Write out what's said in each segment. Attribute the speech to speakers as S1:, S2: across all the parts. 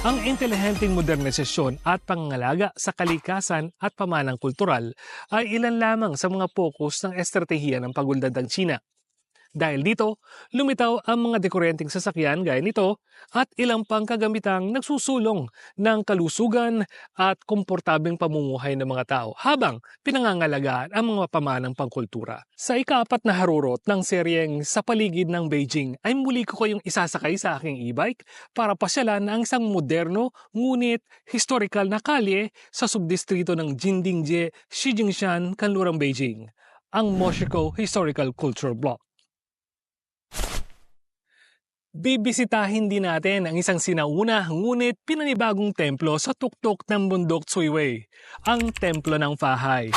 S1: Ang intelihenteng modernisasyon at pangangalaga sa kalikasan at pamanang kultural ay ilan lamang sa mga pokus ng estratehiya ng pagulad ng China. Dahil dito, lumitaw ang mga dekorenteng sasakyan gaya nito at ilang pang kagamitang nagsusulong ng kalusugan at komportabling pamumuhay ng mga tao habang pinangangalagaan ang mga pamanang pangkultura. Sa ikaapat na harurot ng seryeng Sa Paligid ng Beijing ay muli ko kayong isasakay sa aking e-bike para pasyalan ang isang moderno ngunit historical na kalye sa subdistrito ng Jindingjie, Shijingshan, Kanlurang Beijing, ang Moshiko Historical Culture Block. Bibisitahin din natin ang isang sinauna ngunit pinanibagong templo sa tuktok ng bundok Tsuiwei, ang Templo ng Fahay.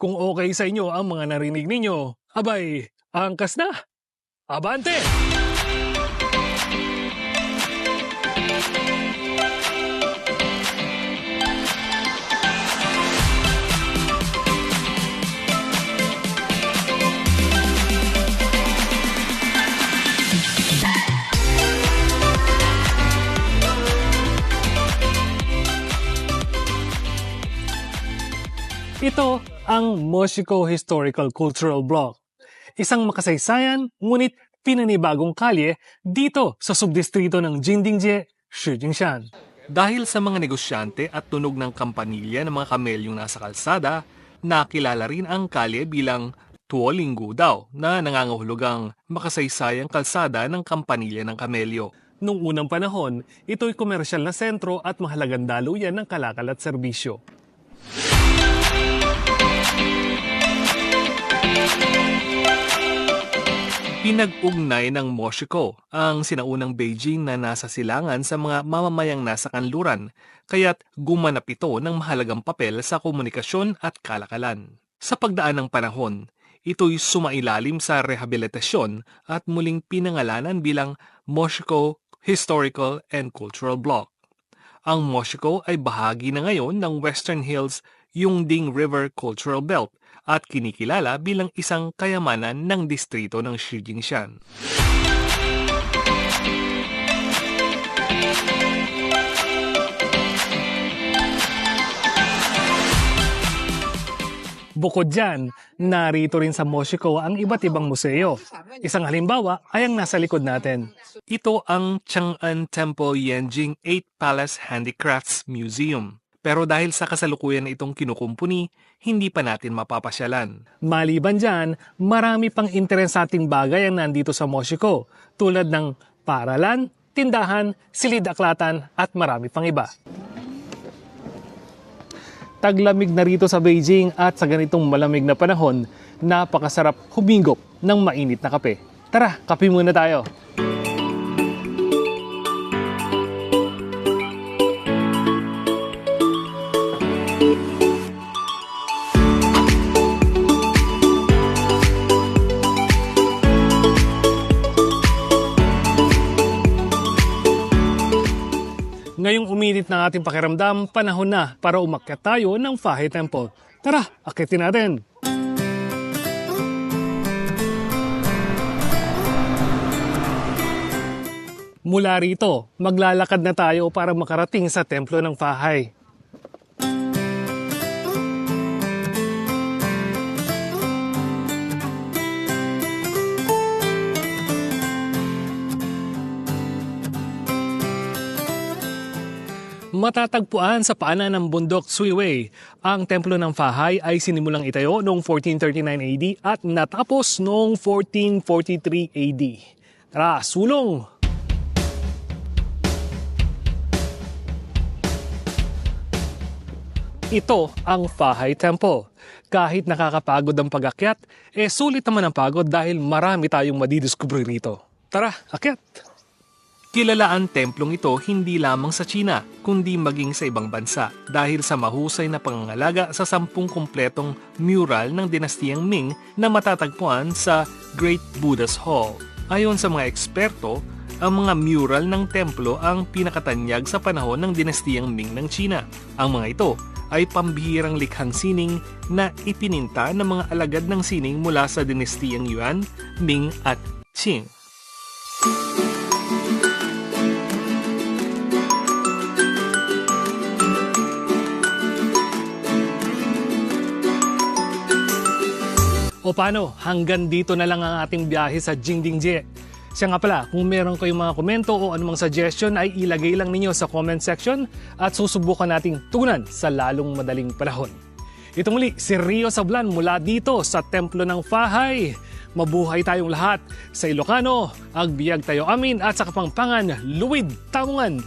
S1: Kung okay sa inyo ang mga narinig ninyo, abay, angkas na! Abante! Ito ang Moshiko Historical Cultural Block. Isang makasaysayan ngunit pinanibagong kalye dito sa subdistrito ng Jindingjie, Shijingshan. Dahil sa mga negosyante at tunog ng kampanilya ng mga kamelyong nasa kalsada, nakilala rin ang kalye bilang Tuolinggu daw na nangangahulugang makasaysayang kalsada ng kampanilya ng kamelyo. Noong unang panahon, ito'y komersyal na sentro at mahalagang daluyan ng kalakal at serbisyo. Pinag-ugnay ng Moshiko ang sinaunang Beijing na nasa silangan sa mga mamamayang nasa kanluran, kaya't gumanap ito ng mahalagang papel sa komunikasyon at kalakalan. Sa pagdaan ng panahon, ito'y sumailalim sa rehabilitasyon at muling pinangalanan bilang Moshiko Historical and Cultural Block. Ang Moshiko ay bahagi na ngayon ng Western Hills Yungding River Cultural Belt at kinikilala bilang isang kayamanan ng distrito ng Shijingshan. Bukod dyan, narito rin sa Moshiko ang iba't ibang museo. Isang halimbawa ay ang nasa likod natin. Ito ang Chang'an Temple Yanjing 8 Palace Handicrafts Museum. Pero dahil sa kasalukuyan na itong kinukumpuni, hindi pa natin mapapasyalan. Maliban dyan, marami pang interesanting bagay ang nandito sa Moshiko, tulad ng paralan, tindahan, silid-aklatan at marami pang iba. Taglamig na rito sa Beijing at sa ganitong malamig na panahon, napakasarap humingop ng mainit na kape. Tara, kape muna tayo. Ngayong uminit ng ating pakiramdam, panahon na para umakyat tayo ng Fahe Temple. Tara, akitin natin! Mula rito, maglalakad na tayo para makarating sa templo ng Fahay. Matatagpuan sa paanan ng bundok Suiwei. Ang templo ng Fahay ay sinimulang itayo noong 1439 AD at natapos noong 1443 AD. Tara, sulong! Ito ang Fahay Temple. Kahit nakakapagod ang pag-akyat, eh sulit naman ang pagod dahil marami tayong madidiscover rito. Tara, akyat! Kilala ang templong ito hindi lamang sa China, kundi maging sa ibang bansa dahil sa mahusay na pangangalaga sa sampung kumpletong mural ng dinastiyang Ming na matatagpuan sa Great Buddha's Hall. Ayon sa mga eksperto, ang mga mural ng templo ang pinakatanyag sa panahon ng dinastiyang Ming ng China. Ang mga ito ay pambihirang likhang sining na ipininta ng mga alagad ng sining mula sa dinastiyang Yuan, Ming at Qing. O paano, hanggang dito na lang ang ating biyahe sa Jingdingjie. Siya nga pala, kung meron kayong mga komento o anumang suggestion ay ilagay lang ninyo sa comment section at susubukan nating tugunan sa lalong madaling panahon. Ito muli, si Rio Sablan mula dito sa Templo ng Fahay. Mabuhay tayong lahat sa Ilocano, Agbiag tayo amin at sa Kapampangan, Luwid, Tamungan,